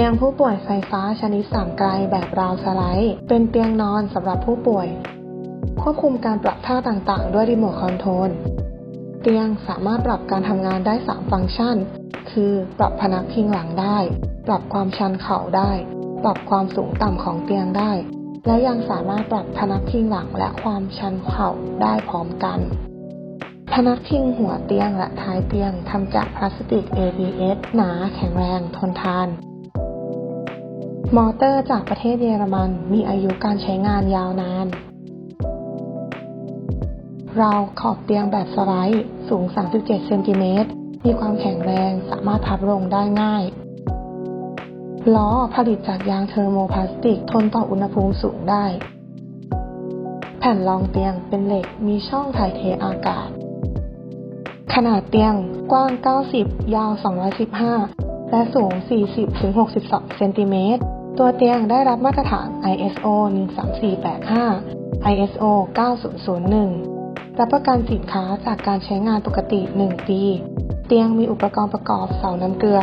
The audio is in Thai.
ตียงผู้ป่วยไฟฟ้าชนิดสามไกลแบบราวสไลด์ เป็นเตียงนอนสำหรับผู้ป่วย ควบคุมการปรับท่าต่างๆ ด้วยรีโมทคอนโทรล เตียงสามารถปรับการทำงานได้ 3 ฟังก์ชัน คือปรับพนักพิงหลังได้ ปรับความชันเข่าได้ ปรับความสูงต่ำของเตียงได้ และยังสามารถปรับพนักพิงหลังและความชันเข่าได้พร้อมกัน พนักพิงหัวเตียงและท้ายเตียงทำจากพลาสติก ABS หนาแข็งแรงทนทาน มอเตอร์จากประเทศเยอรมันมีอายุการใช้งานยาวนาน เราขอบเตียงแบบสไลด์สูง 37 เซนติเมตร มีความแข็งแรงสามารถพับลงได้ง่ายล้อผลิตจากยางเทอร์โมพลาสติก ทนต่ออุณหภูมิสูงได้ แผ่นรองเตียงเป็นเหล็กมีช่องถ่ายเทอากาศ ขนาดเตียงกว้าง 90 ยาว 215 และสูง 40-62 เซนติเมตร ตัวเตียงได้รับมาตรฐาน ISO 13485 ISO 9001 รับประกันสินค้าจากการใช้งานปกติ 1 ปี เตียงมีอุปกรณ์ประกอบเสาน้ำเกลือ